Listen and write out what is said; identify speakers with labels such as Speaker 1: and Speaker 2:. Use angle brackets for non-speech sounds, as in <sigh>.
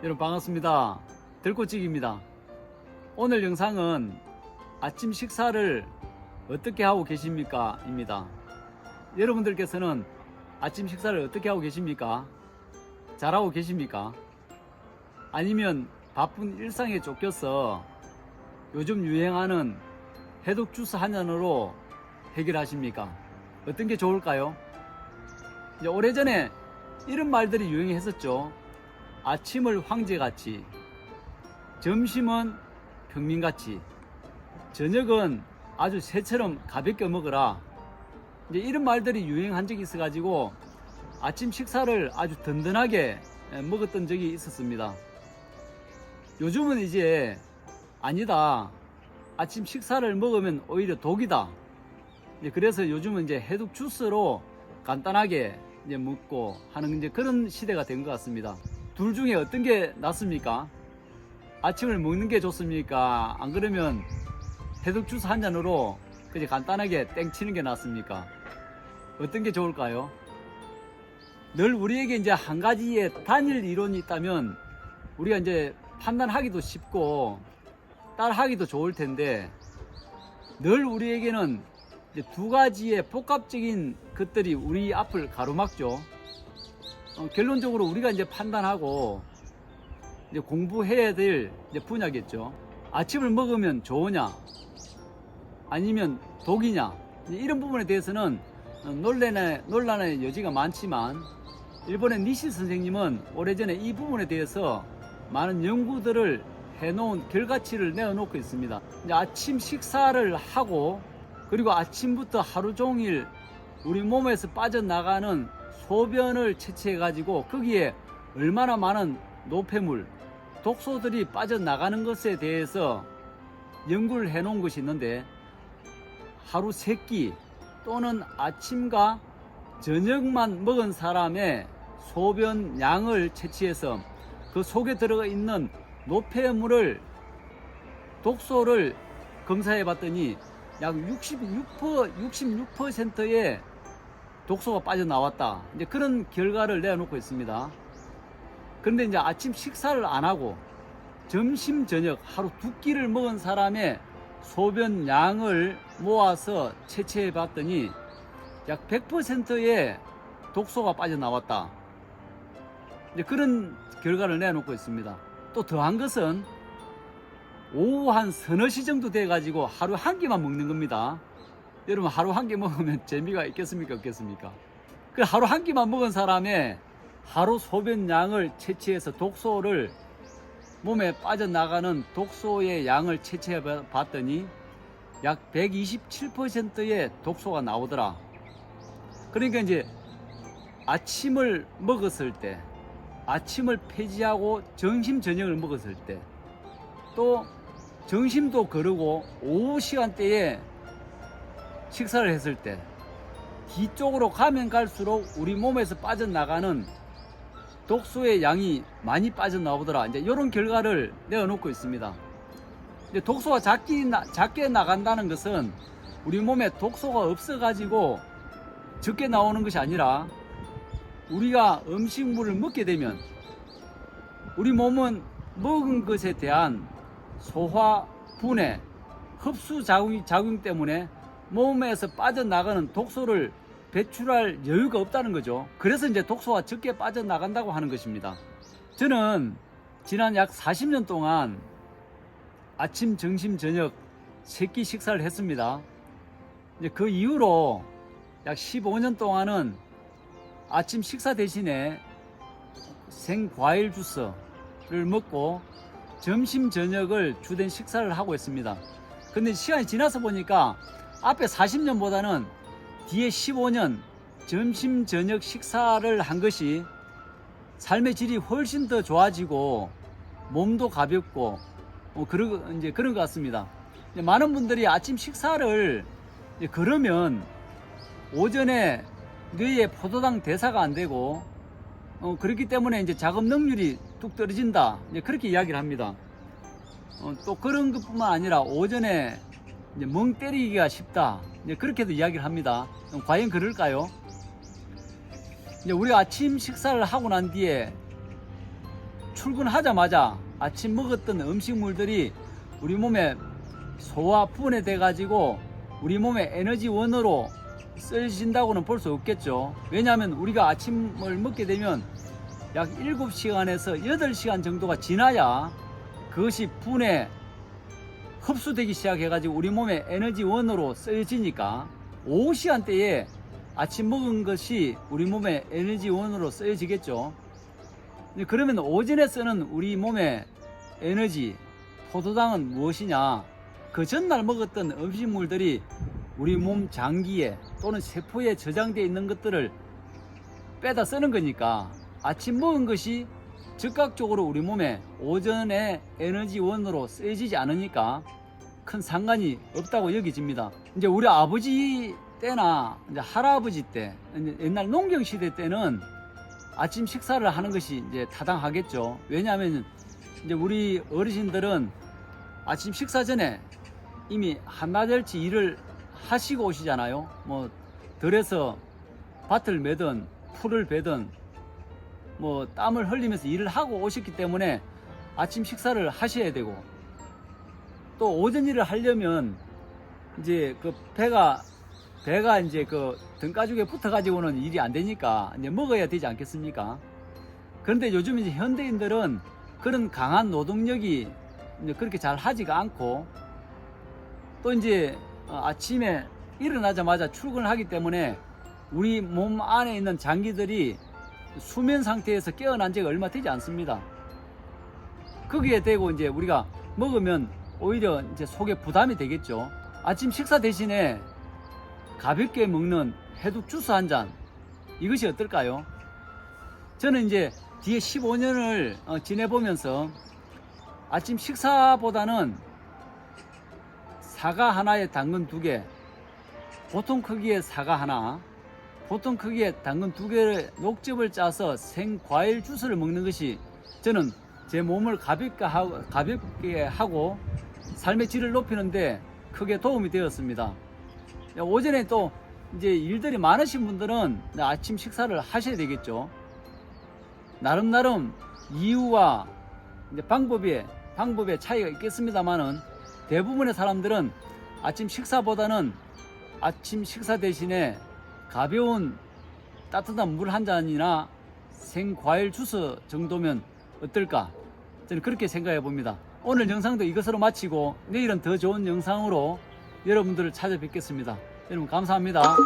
Speaker 1: 여러분 반갑습니다. 들꽃찌기입니다. 오늘 영상은 아침 식사를 어떻게 하고 계십니까? 입니다. 여러분들께서는 아침 식사를 어떻게 하고 계십니까? 잘하고 계십니까? 아니면 바쁜 일상에 쫓겨서 요즘 유행하는 해독 주스 한 잔으로 해결하십니까? 어떤 게 좋을까요? 오래전에 이런 말들이 유행했었죠. 아침을 황제같이, 점심은 평민같이, 저녁은 아주 새처럼 가볍게 먹어라. 이제 이런 말들이 유행한 적이 있어 가지고 아침 식사를 아주 든든하게 먹었던 적이 있었습니다. 요즘은 이제 아니다. 아침 식사를 먹으면 오히려 독이다. 그래서 요즘은 이제 해독 주스로 간단하게 이제 먹고 하는 이제 그런 시대가 된 것 같습니다. 둘 중에 어떤 게 낫습니까? 아침을 먹는 게 좋습니까? 안 그러면 해독 주스 한 잔으로 그냥 간단하게 땡 치는 게 낫습니까? 어떤 게 좋을까요? 늘 우리에게 이제 한 가지의 단일 이론이 있다면 우리가 이제 판단하기도 쉽고 따라하기도 좋을 텐데 늘 우리에게는 두 가지의 복합적인 것들이 우리 앞을 가로막죠. 어, 결론적으로 우리가 이제 판단하고 이제 공부해야 될 이제 분야겠죠. 아침을 먹으면 좋으냐, 아니면 독이냐, 이런 부분에 대해서는 어, 논란의, 논란의 여지가 많지만 일본의 니시 선생님은 오래전에 이 부분에 대해서 많은 연구들을 해놓은 결과치를 내어놓고 있습니다. 아침 식사를 하고 그리고 아침부터 하루 종일 우리 몸에서 빠져나가는 소변을 채취해 가지고 거기에 얼마나 많은 노폐물, 독소들이 빠져나가는 것에 대해서 연구를 해 놓은 것이 있는데 하루 세 끼 또는 아침과 저녁만 먹은 사람의 소변 양을 채취해서 그 속에 들어가 있는 노폐물을 독소를 검사해 봤더니 약 66%, 66%의 독소가 빠져나왔다. 이제 그런 결과를 내놓고 있습니다. 그런데 이제 아침 식사를 안 하고 점심, 저녁 하루 두 끼를 먹은 사람의 소변 양을 모아서 채취해 봤더니 약 100%의 독소가 빠져나왔다. 이제 그런 결과를 내놓고 있습니다. 또 더한 것은 오후 한 서너 시 정도 돼 가지고 하루 한 끼만 먹는 겁니다. 여러분 하루 한 끼 먹으면 <laughs> 재미가 있겠습니까 없겠습니까? 그 하루 한 끼만 먹은 사람의 하루 소변 양을 채취해서 독소를 몸에 빠져나가는 독소의 양을 채취해 봤더니 약 127%의 독소가 나오더라. 그러니까 이제 아침을 먹었을 때, 아침을 폐지하고 점심 저녁을 먹었을 때, 또 점심도 거르고 오후 시간대에 식사를 했을 때 뒤쪽으로 가면 갈수록 우리 몸에서 빠져나가는 독소의 양이 많이 빠져나오더라. 이제 이런 결과를 내어놓고 있습니다. 이제 독소가 작게, 나- 작게 나간다는 것은 우리 몸에 독소가 없어가지고 적게 나오는 것이 아니라 우리가 음식물을 먹게 되면 우리 몸은 먹은 것에 대한 소화, 분해, 흡수 작용, 작용 때문에 몸에서 빠져나가는 독소를 배출할 여유가 없다는 거죠. 그래서 이제 독소가 적게 빠져나간다고 하는 것입니다. 저는 지난 약 40년 동안 아침, 점심, 저녁 세끼 식사를 했습니다. 이제 그 이후로 약 15년 동안은 아침 식사 대신에 생과일 주스를 먹고 점심 저녁을 주된 식사를 하고 있습니다. 근데 시간이 지나서 보니까 앞에 40년보다는 뒤에 15년 점심 저녁 식사를 한 것이 삶의 질이 훨씬 더 좋아지고 몸도 가볍고 어, 그런 이제 그런 것 같습니다. 많은 분들이 아침 식사를 그러면 오전에 뇌에 포도당 대사가 안 되고 어, 그렇기 때문에 이제 작업 능률이 뚝 떨어진다. 그렇게 이야기를 합니다. 어, 또 그런 것뿐만 아니라 오전에 이제 멍 때리기가 쉽다. 이제 그렇게도 이야기를 합니다. 과연 그럴까요? 이제 우리가 아침 식사를 하고 난 뒤에 출근하자마자 아침 먹었던 음식물들이 우리 몸에 소화 분해 돼 가지고 우리 몸의 에너지 원으로 쓰여진다고는 볼 수 없겠죠. 왜냐하면 우리가 아침을 먹게 되면 약 7시간에서 8시간 정도가 지나야 그것이 분해 흡수되기 시작해가지고 우리 몸의 에너지원으로 쓰여지니까 오후 시간대에 아침 먹은 것이 우리 몸의 에너지원으로 쓰여지겠죠. 그러면 오전에 쓰는 우리 몸의 에너지, 포도당은 무엇이냐? 그 전날 먹었던 음식물들이 우리 몸 장기에 또는 세포에 저장되어 있는 것들을 빼다 쓰는 거니까 아침 먹은 것이 즉각적으로 우리 몸에 오전에 에너지원으로 쓰여지지 않으니까 큰 상관이 없다고 여겨집니다. 이제 우리 아버지 때나 이제 할아버지 때, 옛날 농경 시대 때는 아침 식사를 하는 것이 이제 타당하겠죠. 왜냐하면 이제 우리 어르신들은 아침 식사 전에 이미 한나절치 일을 하시고 오시잖아요. 뭐 들에서 밭을 매든 풀을 베든 뭐 땀을 흘리면서 일을 하고 오셨기 때문에 아침 식사를 하셔야 되고 또 오전 일을 하려면 이제 그 배가 배가 이제 그 등가죽에 붙어 가지고는 일이 안 되니까 이제 먹어야 되지 않겠습니까? 그런데 요즘 이제 현대인들은 그런 강한 노동력이 그렇게 잘 하지가 않고 또 이제 어, 아침에 일어나자마자 출근을 하기 때문에 우리 몸 안에 있는 장기들이 수면 상태에서 깨어난 지가 얼마 되지 않습니다. 거기에 대고 이제 우리가 먹으면 오히려 이제 속에 부담이 되겠죠. 아침 식사 대신에 가볍게 먹는 해독 주스 한 잔. 이것이 어떨까요? 저는 이제 뒤에 15년을 어, 지내보면서 아침 식사보다는 사과 하나에 당근 두 개, 보통 크기의 사과 하나, 보통 크기의 당근 두 개를 녹즙을 짜서 생 과일 주스를 먹는 것이 저는 제 몸을 가볍게 하고, 가볍게 하고 삶의 질을 높이는데 크게 도움이 되었습니다. 오전에 또 이제 일들이 많으신 분들은 아침 식사를 하셔야 되겠죠. 나름 나름 이유와 방법에 방법의 차이가 있겠습니다만은 대부분의 사람들은 아침 식사보다는 아침 식사 대신에 가벼운 따뜻한 물 한 잔이나 생과일 주스 정도면 어떨까? 저는 그렇게 생각해 봅니다. 오늘 영상도 이것으로 마치고 내일은 더 좋은 영상으로 여러분들을 찾아뵙겠습니다. 여러분 감사합니다.